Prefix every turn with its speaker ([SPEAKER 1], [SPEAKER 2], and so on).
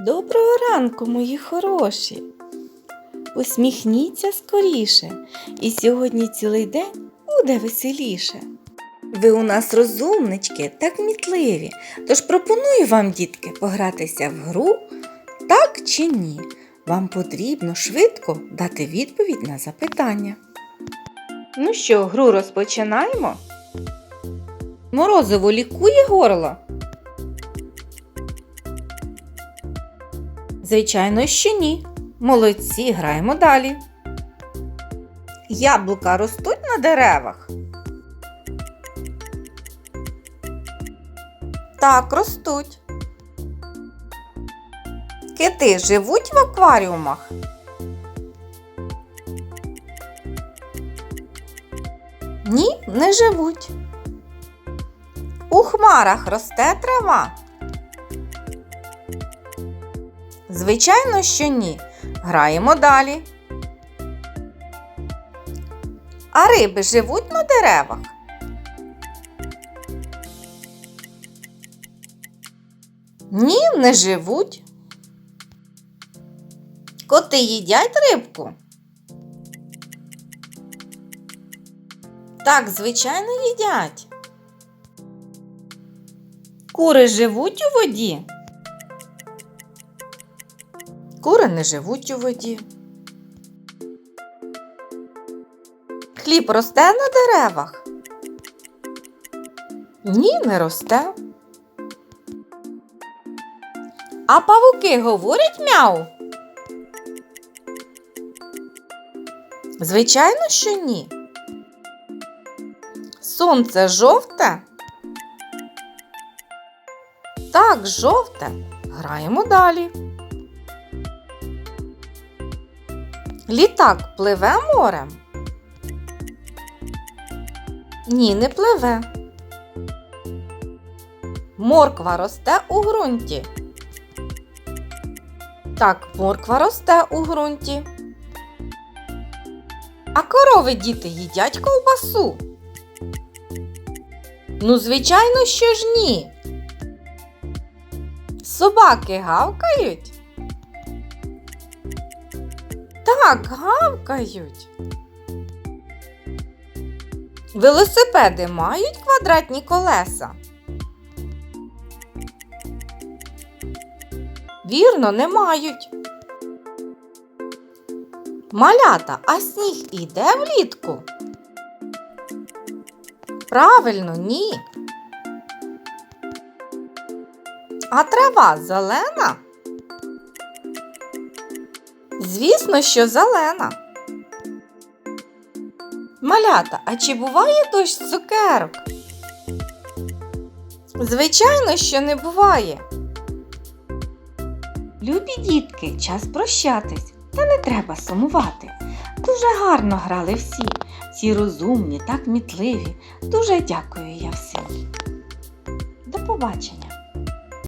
[SPEAKER 1] Доброго ранку, мої хороші. Усміхніться скоріше, і сьогодні цілий день буде веселіше. Ви у нас розумнички та кмітливі, тож пропоную вам, дітки, погратися в гру так чи ні. Вам потрібно швидко дати відповідь на запитання. Ну що, гру розпочинаємо? Морозиво лікує горло. Звичайно, що ні. Молодці, граємо далі. Яблука ростуть на деревах. Так, ростуть. Кити живуть в акваріумах. Ні, не живуть. У хмарах росте трава. Звичайно, що ні. Граємо далі. А риби живуть на деревах. Ні, не живуть. Коти їдять рибку? Так, звичайно, їдять. Кури живуть у воді? Кури не живуть у воді. Хліб росте на деревах? Ні, не росте. А павуки говорять мяу? Звичайно, що ні. Сонце жовте? Так, жовте. Граємо далі. Літак пливе морем? Ні, не пливе. Морква росте у ґрунті. Так, морква росте у ґрунті. А корови діти їдять ковбасу. Ну, звичайно, що ж ні. Собаки гавкають? Так, гавкають. Велосипеди мають квадратні колеса? Вірно, не мають. Малята, а сніг іде влітку? Правильно, ні. А трава зелена? Звісно, що зелена. Малята, а чи буває дощ цукерок? Звичайно, що не буває. Любі дітки, час прощатись, та не треба сумувати. Дуже гарно грали всі, всі розумні та кмітливі. Дуже дякую я всім. До побачення!